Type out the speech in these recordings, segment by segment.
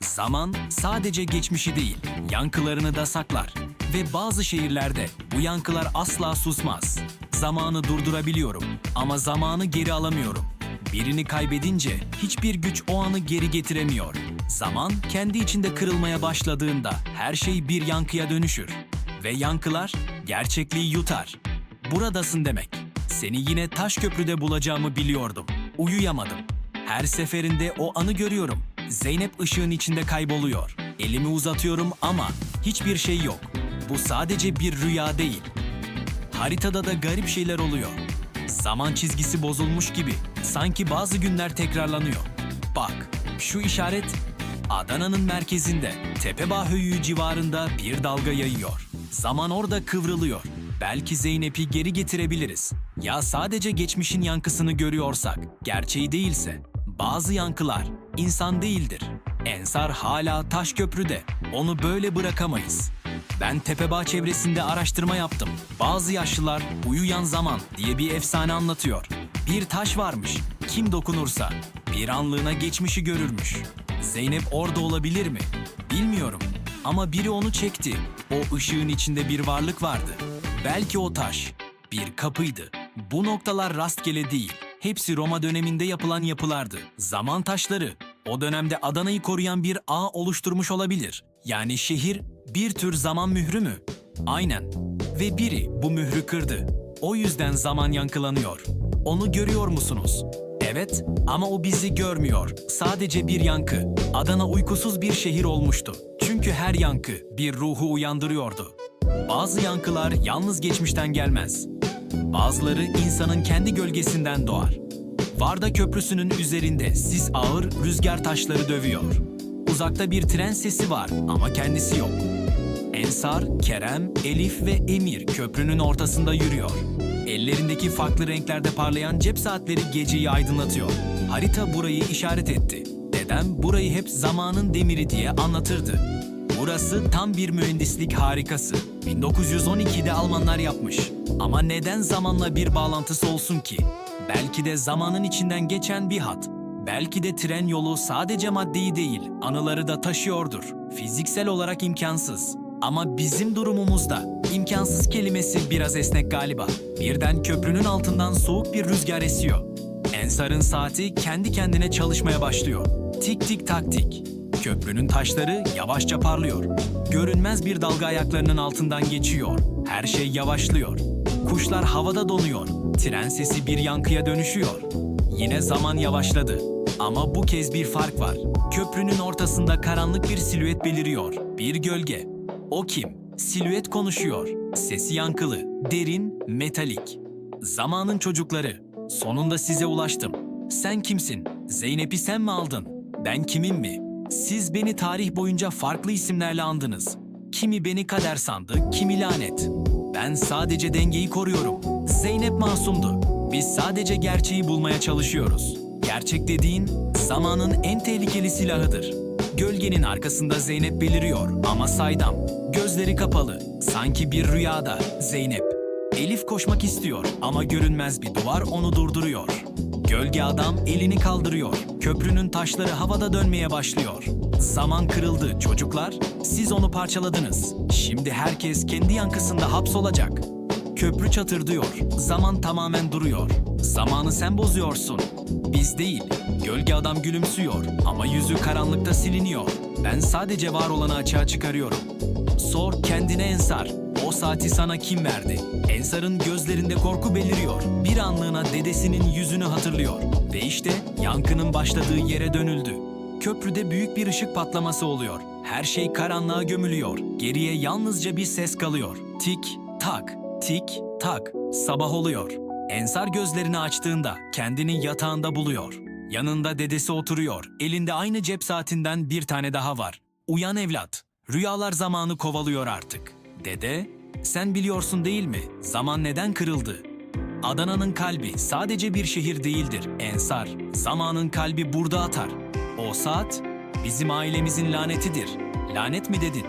Zaman sadece geçmişi değil, yankılarını da saklar. Ve bazı şehirlerde bu yankılar asla susmaz. Zamanı durdurabiliyorum ama zamanı geri alamıyorum. Birini kaybedince hiçbir güç o anı geri getiremiyor. Zaman kendi içinde kırılmaya başladığında her şey bir yankıya dönüşür. Ve yankılar gerçekliği yutar. Buradasın demek. Seni yine taş köprüde bulacağımı biliyordum. Uyuyamadım. Her seferinde o anı görüyorum. Zeynep ışığın içinde kayboluyor. Elimi uzatıyorum ama hiçbir şey yok. Bu sadece bir rüya değil. Haritada da garip şeyler oluyor. Zaman çizgisi bozulmuş gibi. Sanki bazı günler tekrarlanıyor. Bak, şu işaret Adana'nın merkezinde, Tepebağ Höyüğü civarında bir dalga yayıyor. Zaman orada kıvrılıyor. Belki Zeynep'i geri getirebiliriz. Ya sadece geçmişin yankısını görüyorsak, gerçeği değilse. Bazı yankılar insan değildir. Ensar hala taş köprüde. Onu böyle bırakamayız. Ben Tepebağ çevresinde araştırma yaptım. Bazı yaşlılar uyuyan zaman diye bir efsane anlatıyor. Bir taş varmış. Kim dokunursa bir anlığına geçmişi görürmüş. Zeynep orada olabilir mi? Bilmiyorum. Ama biri onu çekti. O ışığın içinde bir varlık vardı. Belki o taş bir kapıydı. Bu noktalar rastgele değil. Hepsi Roma döneminde yapılan yapılardı. Zaman taşları o dönemde Adana'yı koruyan bir ağ oluşturmuş olabilir. Yani şehir bir tür zaman mührü mü? Aynen. Ve biri bu mührü kırdı. O yüzden zaman yankılanıyor. Onu görüyor musunuz? Evet ama o bizi görmüyor. Sadece bir yankı. Adana uykusuz bir şehir olmuştu. Çünkü her yankı bir ruhu uyandırıyordu. Bazı yankılar yalnız geçmişten gelmez. Bazıları insanın kendi gölgesinden doğar. Varda Köprüsü'nün üzerinde sis ağır rüzgar taşları dövüyor. Uzakta bir tren sesi var ama kendisi yok. Ensar, Kerem, Elif ve Emir köprünün ortasında yürüyor. Ellerindeki farklı renklerde parlayan cep saatleri geceyi aydınlatıyor. Harita burayı işaret etti. Dedem burayı hep zamanın demiri diye anlatırdı. Burası tam bir mühendislik harikası. 1912'de Almanlar yapmış. Ama neden zamanla bir bağlantısı olsun ki? Belki de zamanın içinden geçen bir hat. Belki de tren yolu sadece maddeyi değil, anıları da taşıyordur. Fiziksel olarak imkansız. Ama bizim durumumuzda imkansız kelimesi biraz esnek galiba. Birden köprünün altından soğuk bir rüzgar esiyor. Ensar'ın saati kendi kendine çalışmaya başlıyor. Tik tik tak tik. Köprünün taşları yavaşça parlıyor. Görünmez bir dalga ayaklarının altından geçiyor. Her şey yavaşlıyor. Kuşlar havada donuyor. Tren sesi bir yankıya dönüşüyor. Yine zaman yavaşladı. Ama bu kez bir fark var. Köprünün ortasında karanlık bir silüet beliriyor. Bir gölge. O kim? Silüet konuşuyor. Sesi yankılı, derin, metalik. Zamanın çocukları. Sonunda size ulaştım. Sen kimsin? Zeynep'i sen mi aldın? Ben kimim mi? Siz beni tarih boyunca farklı isimlerle andınız. Kimi beni kader sandı, kimi lanet. Ben sadece dengeyi koruyorum. Zeynep masumdu. Biz sadece gerçeği bulmaya çalışıyoruz. Gerçek dediğin zamanın en tehlikeli silahıdır. Gölgenin arkasında Zeynep beliriyor ama saydam. Gözleri kapalı, sanki bir rüyada Zeynep. Elif koşmak istiyor ama görünmez bir duvar onu durduruyor. Gölge adam elini kaldırıyor. Köprünün taşları havada dönmeye başlıyor. Zaman kırıldı çocuklar. Siz onu parçaladınız. Şimdi herkes kendi yankısında hapsolacak. Köprü çatırdıyor. Zaman tamamen duruyor. Zamanı sen bozuyorsun. Biz değil. Gölge adam gülümsüyor ama yüzü karanlıkta siliniyor. Ben sadece var olanı açığa çıkarıyorum. Sor kendine Ensar. O saati sana kim verdi? Ensar'ın gözlerinde korku beliriyor. Bir anlığına dedesinin yüzünü hatırlıyor. Ve işte yankının başladığı yere dönüldü. Köprüde büyük bir ışık patlaması oluyor. Her şey karanlığa gömülüyor. Geriye yalnızca bir ses kalıyor. Tik tak, tik tak. Sabah oluyor. Ensar gözlerini açtığında kendini yatağında buluyor. Yanında dedesi oturuyor. Elinde aynı cep saatinden bir tane daha var. Uyan evlat. Rüyalar zamanı kovalıyor artık. Dede, sen biliyorsun değil mi? Zaman neden kırıldı? Adana'nın kalbi sadece bir şehir değildir, Ensar. Zamanın kalbi burada atar. O saat bizim ailemizin lanetidir. Lanet mi dedin?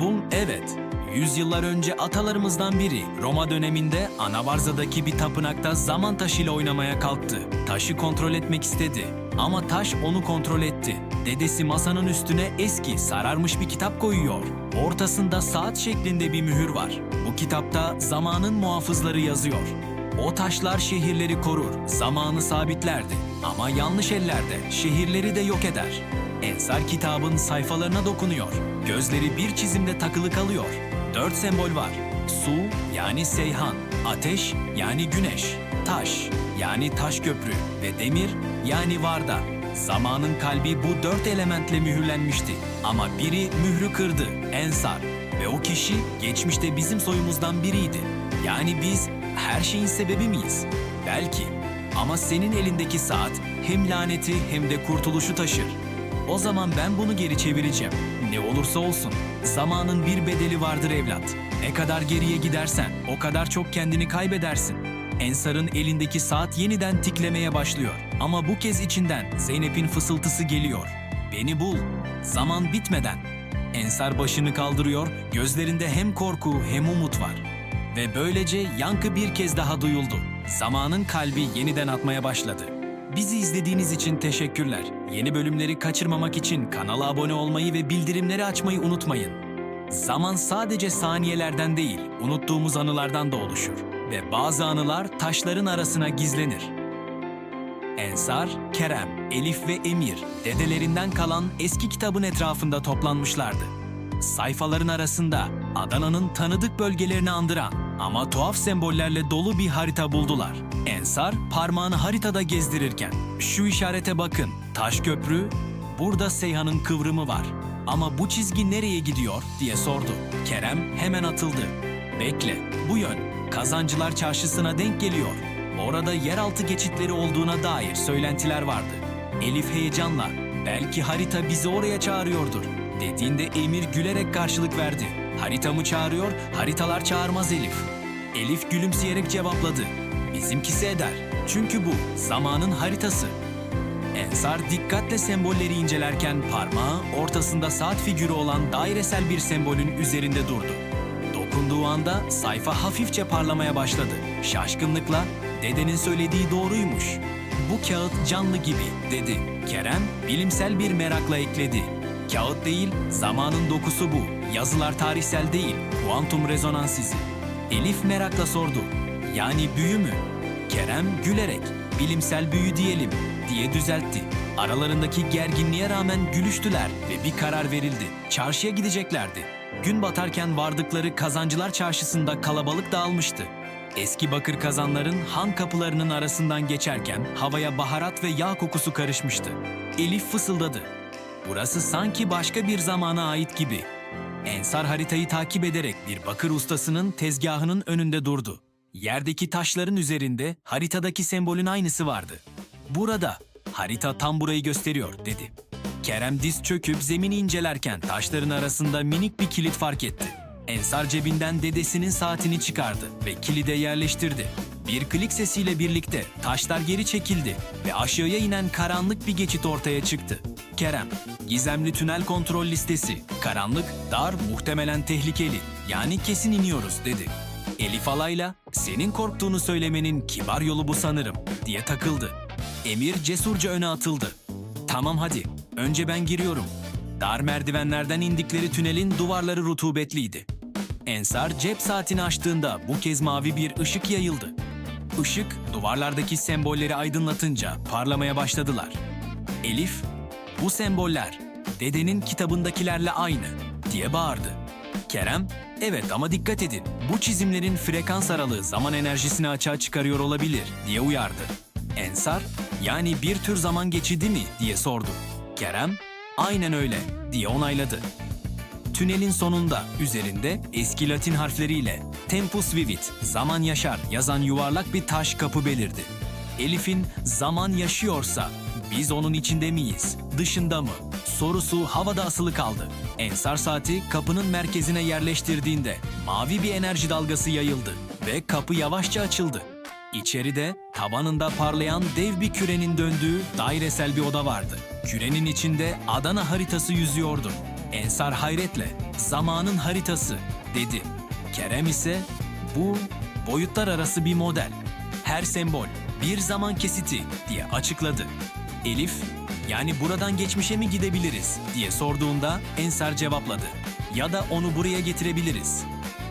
Bu evet. Yüzyıllar önce atalarımızdan biri Roma döneminde Anavarza'daki bir tapınakta zaman taşıyla oynamaya kalktı. Taşı kontrol etmek istedi Ama taş onu kontrol etti. Dedesi masanın üstüne eski, sararmış bir kitap koyuyor. Ortasında saat şeklinde bir mühür var. Bu kitapta zamanın muhafızları yazıyor. O taşlar şehirleri korur, zamanı sabitlerdi. Ama yanlış ellerde şehirleri de yok eder. Ensar kitabın sayfalarına dokunuyor. Gözleri bir çizimde takılı kalıyor. Dört sembol var. Su yani Seyhan, ateş yani güneş, taş yani taş köprü ve demir yani Varda. Zamanın kalbi bu dört elementle mühürlenmişti. Ama biri mührü kırdı, Ensar. Ve o kişi geçmişte bizim soyumuzdan biriydi. Yani biz her şeyin sebebi miyiz? Belki. Ama senin elindeki saat hem laneti hem de kurtuluşu taşır. O zaman ben bunu geri çevireceğim. Ne olursa olsun. Zamanın bir bedeli vardır evlat. Ne kadar geriye gidersen o kadar çok kendini kaybedersin. Ensar'ın elindeki saat yeniden tiklemeye başlıyor. Ama bu kez içinden Zeynep'in fısıltısı geliyor. Beni bul. Zaman bitmeden. Ensar başını kaldırıyor, gözlerinde hem korku hem umut var. Ve böylece yankı bir kez daha duyuldu. Zamanın kalbi yeniden atmaya başladı. Bizi izlediğiniz için teşekkürler. Yeni bölümleri kaçırmamak için kanala abone olmayı ve bildirimleri açmayı unutmayın. Zaman sadece saniyelerden değil, unuttuğumuz anılardan da oluşur. Ve bazı anılar taşların arasına gizlenir. Ensar, Kerem, Elif ve Emir dedelerinden kalan eski kitabın etrafında toplanmışlardı. Sayfaların arasında Adana'nın tanıdık bölgelerini andıran ama tuhaf sembollerle dolu bir harita buldular. Ensar parmağını haritada gezdirirken şu işarete bakın. Taş köprü, burada Seyhan'ın kıvrımı var. Ama bu çizgi nereye gidiyor diye sordu. Kerem hemen atıldı. Bekle, bu yön Kazancılar Çarşısı'na denk geliyor. Orada yeraltı geçitleri olduğuna dair söylentiler vardı. Elif heyecanla, belki harita bizi oraya çağırıyordur dediğinde Emir gülerek karşılık verdi. Haritamı çağırıyor, haritalar çağırmaz Elif. Elif gülümseyerek cevapladı. Bizimkisi eder. Çünkü bu zamanın haritası. Ensar dikkatle sembolleri incelerken parmağı ortasında saat figürü olan dairesel bir sembolün üzerinde durdu. Dokunduğu anda sayfa hafifçe parlamaya başladı. Şaşkınlıkla dedenin söylediği doğruymuş. Bu kağıt canlı gibi dedi. Kerem bilimsel bir merakla ekledi. Kağıt değil, zamanın dokusu bu. Yazılar tarihsel değil, kuantum rezonans izi. Elif merakla sordu. Yani büyü mü? Kerem gülerek, bilimsel büyü diyelim diye düzeltti. Aralarındaki gerginliğe rağmen gülüştüler ve bir karar verildi. Çarşıya gideceklerdi. Gün batarken vardıkları Kazancılar Çarşısı'nda kalabalık dağılmıştı. Eski bakır kazanların han kapılarının arasından geçerken havaya baharat ve yağ kokusu karışmıştı. Elif fısıldadı. Burası sanki başka bir zamana ait gibi. Ensar haritayı takip ederek bir bakır ustasının tezgahının önünde durdu. Yerdeki taşların üzerinde haritadaki sembolün aynısı vardı. Burada, harita tam burayı gösteriyor dedi. Kerem diz çöküp zemini incelerken taşların arasında minik bir kilit fark etti. Ensar cebinden dedesinin saatini çıkardı ve kilide yerleştirdi. Bir klik sesiyle birlikte taşlar geri çekildi ve aşağıya inen karanlık bir geçit ortaya çıktı. Kerem, gizemli tünel kontrol listesi, karanlık, dar, muhtemelen tehlikeli, yani kesin iniyoruz dedi. Elif alayla, senin korktuğunu söylemenin kibar yolu bu sanırım, diye takıldı. Emir cesurca öne atıldı. Tamam hadi, önce ben giriyorum. Dar merdivenlerden indikleri tünelin duvarları rutubetliydi. Ensar cep saatini açtığında bu kez mavi bir ışık yayıldı. Işık duvarlardaki sembolleri aydınlatınca parlamaya başladılar. Elif, bu semboller dedenin kitabındakilerle aynı diye bağırdı. Kerem, evet ama dikkat edin bu çizimlerin frekans aralığı zaman enerjisini açığa çıkarıyor olabilir diye uyardı. Ensar, yani bir tür zaman geçidi mi diye sordu. Kerem, aynen öyle diye onayladı. Tünelin sonunda üzerinde eski Latin harfleriyle Tempus Vivit, zaman yaşar yazan yuvarlak bir taş kapı belirdi. Elif'in zaman yaşıyorsa biz onun içinde miyiz, dışında mı? Sorusu havada asılı kaldı. Ensar saati kapının merkezine yerleştirdiğinde mavi bir enerji dalgası yayıldı ve kapı yavaşça açıldı. İçeride tabanında parlayan dev bir kürenin döndüğü dairesel bir oda vardı. Kürenin içinde Adana haritası yüzüyordu. Ensar hayretle zamanın haritası dedi. Kerem ise bu boyutlar arası bir model. Her sembol bir zaman kesiti diye açıkladı. Elif, yani buradan geçmişe mi gidebiliriz diye sorduğunda Ensar cevapladı. Ya da onu buraya getirebiliriz.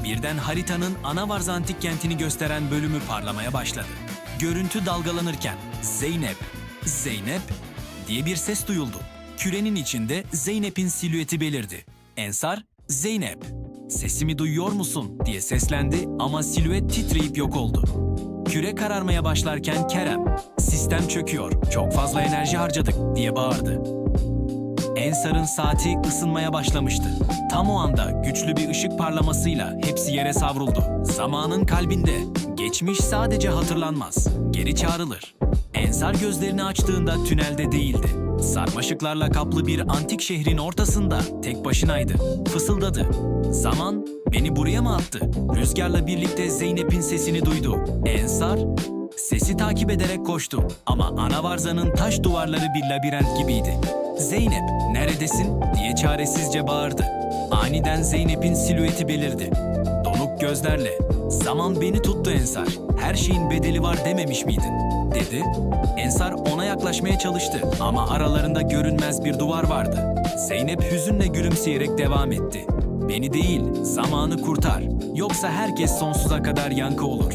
Birden haritanın Anavarz antik kentini gösteren bölümü parlamaya başladı. Görüntü dalgalanırken Zeynep, Zeynep diye bir ses duyuldu. Kürenin içinde Zeynep'in silüeti belirdi. Ensar, Zeynep, sesimi duyuyor musun diye seslendi ama silüet titreyip yok oldu. Küre kararmaya başlarken Kerem, sistem çöküyor, çok fazla enerji harcadık diye bağırdı. Ensar'ın saati ısınmaya başlamıştı. Tam o anda güçlü bir ışık parlamasıyla hepsi yere savruldu. Zamanın kalbinde. Geçmiş sadece hatırlanmaz, geri çağrılır. Ensar gözlerini açtığında tünelde değildi. Sarmaşıklarla kaplı bir antik şehrin ortasında tek başınaydı. Fısıldadı. Zaman beni buraya mı attı? Rüzgarla birlikte Zeynep'in sesini duydu. Ensar Sesi takip ederek koştu ama Anavarza'nın taş duvarları bir labirent gibiydi. Zeynep, neredesin diye çaresizce bağırdı. Aniden Zeynep'in silüeti belirdi. Donuk gözlerle, zaman beni tuttu Ensar, her şeyin bedeli var dememiş miydin? dedi. Ensar ona yaklaşmaya çalıştı ama aralarında görünmez bir duvar vardı. Zeynep hüzünle gülümseyerek devam etti. Beni değil, zamanı kurtar. Yoksa herkes sonsuza kadar yankı olur.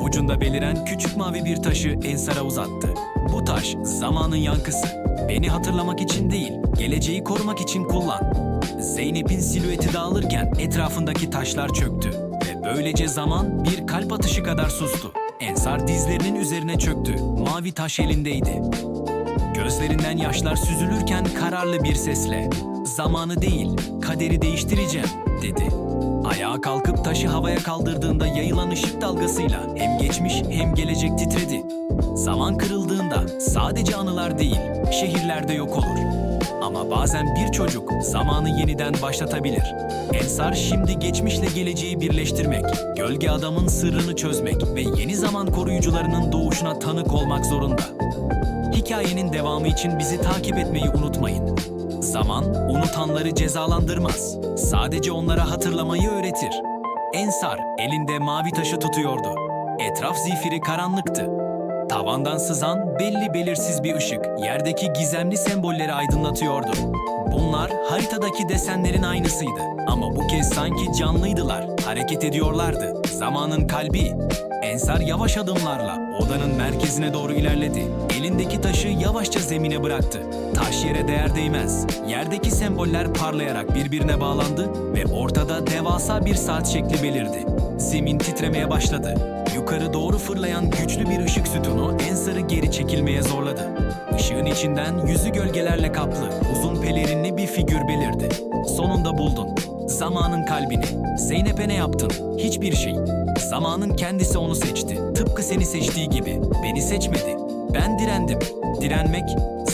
Avucunda beliren küçük mavi bir taşı Ensar'a uzattı. Bu taş zamanın yankısı. Beni hatırlamak için değil, geleceği korumak için kullan. Zeynep'in silüeti dağılırken etrafındaki taşlar çöktü ve böylece zaman bir kalp atışı kadar sustu. Ensar dizlerinin üzerine çöktü. Mavi taş elindeydi. Gözlerinden yaşlar süzülürken kararlı bir sesle "Zamanı değil, kaderi değiştireceğim." dedi. Ayağa kalkıp taşı havaya kaldırdığında yayılan ışık dalgasıyla hem geçmiş hem gelecek titredi. Zaman kırıldığında sadece anılar değil, şehirlerde yok olur. Ama bazen bir çocuk zamanı yeniden başlatabilir. Ensar şimdi geçmişle geleceği birleştirmek, gölge adamın sırrını çözmek ve yeni zaman koruyucularının doğuşuna tanık olmak zorunda. Hikayenin devamı için bizi takip etmeyi unutmayın. Zaman unutanları cezalandırmaz. Sadece onlara hatırlamayı öğretir. Ensar elinde mavi taşı tutuyordu. Etraf zifiri karanlıktı. Tavandan sızan belli belirsiz bir ışık yerdeki gizemli sembolleri aydınlatıyordu. Bunlar haritadaki desenlerin aynısıydı ama bu kez sanki canlıydılar, hareket ediyorlardı. Zamanın kalbi. Ensar yavaş adımlarla odanın merkezine doğru ilerledi. Elindeki taşı yavaşça zemine bıraktı. Taş yere değer değmez. Yerdeki semboller parlayarak birbirine bağlandı ve ortada devasa bir saat şekli belirdi. Zemin titremeye başladı. Yukarı doğru fırlayan güçlü bir ışık sütunu Ensar'ı geri çekilmeye zorladı. Işığın içinden yüzü gölgelerle kaplı, uzun pelerinli bir figür belirdi. Sonunda buldun. Zamanın kalbini. Zeynep'e ne yaptın? Hiçbir şey. Zamanın kendisi onu seçti. Tıpkı seni seçtiği gibi. Beni seçmedi. Ben direndim. Direnmek,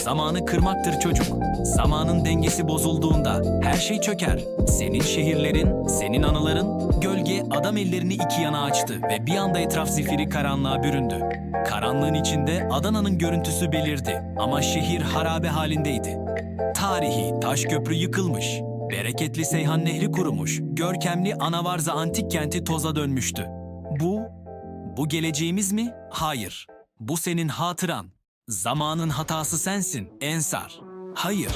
zamanı kırmaktır çocuk. Zamanın dengesi bozulduğunda her şey çöker. Senin şehirlerin, senin anıların, gölge adam ellerini iki yana açtı ve bir anda etraf zifiri karanlığa büründü. Karanlığın içinde Adana'nın görüntüsü belirdi ama şehir harabe halindeydi. Tarihi taş köprü yıkılmış. Bereketli Seyhan Nehri kurumuş. Görkemli Anavarza antik kenti toza dönmüştü. Bu, geleceğimiz mi? Hayır. Bu senin hatıran. Zamanın hatası sensin, Ensar. Hayır,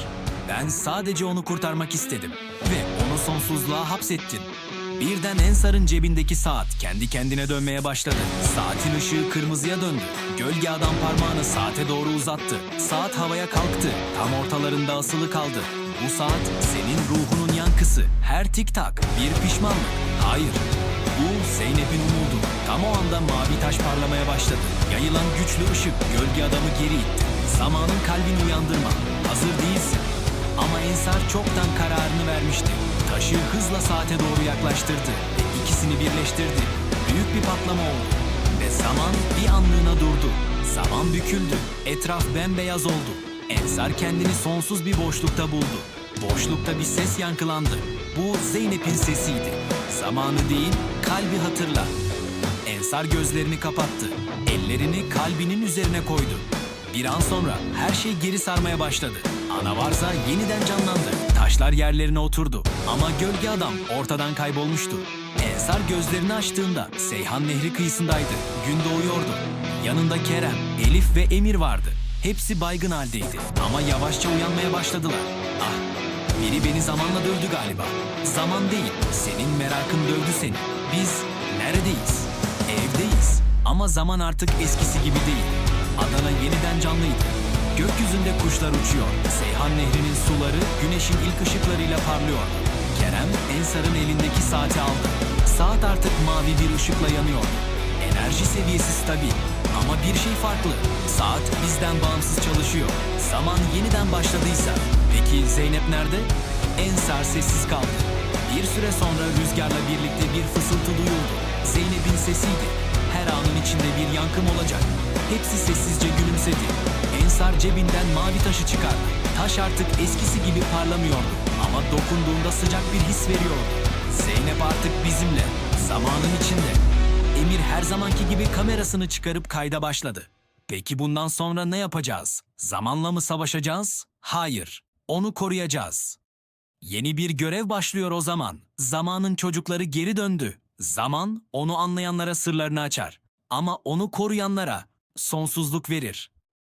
ben sadece onu kurtarmak istedim ve onu sonsuzluğa hapsettin. Birden Ensar'ın cebindeki saat kendi kendine dönmeye başladı. Saatin ışığı kırmızıya döndü. Gölge adam parmağını saate doğru uzattı. Saat havaya kalktı. Tam ortalarında asılı kaldı. Bu saat senin ruhunun yankısı. Her tik tak bir pişmanlık. Hayır, bu Zeynep'in umudu. Tam o anda mavi taş parlamaya başladı. Yayılan güçlü ışık gölge adamı geri itti. Zamanın kalbini uyandırma. Hazır değilsin. Ama Ensar çoktan kararını vermişti. Taşı hızla saate doğru yaklaştırdı ve ikisini birleştirdi. Büyük bir patlama oldu. Ve zaman bir anlığına durdu. Zaman büküldü. Etraf bembeyaz oldu. Ensar kendini sonsuz bir boşlukta buldu. Boşlukta bir ses yankılandı. Bu Zeynep'in sesiydi. Zamanı değil, kalbi hatırla. Ensar gözlerini kapattı. Ellerini kalbinin üzerine koydu. Bir an sonra her şey geri sarmaya başladı. Anavarza yeniden canlandı. Taşlar yerlerine oturdu. Ama gölge adam ortadan kaybolmuştu. Ensar gözlerini açtığında Seyhan Nehri kıyısındaydı. Gün doğuyordu. Yanında Kerem, Elif ve Emir vardı. Hepsi baygın haldeydi ama yavaşça uyanmaya başladılar. Ah, biri beni zamanla dövdü galiba. Zaman değil, senin merakın dövdü seni. Biz neredeyiz? Evdeyiz. Ama zaman artık eskisi gibi değil. Adana yeniden canlıydı. Gökyüzünde kuşlar uçuyor. Seyhan Nehri'nin suları güneşin ilk ışıklarıyla parlıyor. Kerem Ensar'ın elindeki saati aldı. Saat artık mavi bir ışıkla yanıyor. Enerji seviyesi stabil. Ama bir şey farklı. Saat bizden bağımsız çalışıyor. Zaman yeniden başladıysa. Peki Zeynep nerede? Ensar sessiz kaldı. Bir süre sonra rüzgarla birlikte bir fısıltı duyuldu. Zeynep'in sesiydi. Her anın içinde bir yankım olacak. Hepsi sessizce gülümsedi. Ensar cebinden mavi taşı çıkardı. Taş artık eskisi gibi parlamıyordu. Ama dokunduğunda sıcak bir his veriyordu. Zeynep artık bizimle. Zamanın içinde. Emir her zamanki gibi kamerasını çıkarıp kayda başladı. Peki bundan sonra ne yapacağız? Zamanla mı savaşacağız? Hayır. Onu koruyacağız. Yeni bir görev başlıyor o zaman. Zamanın çocukları geri döndü. Zaman onu anlayanlara sırlarını açar. Ama onu koruyanlara sonsuzluk verir.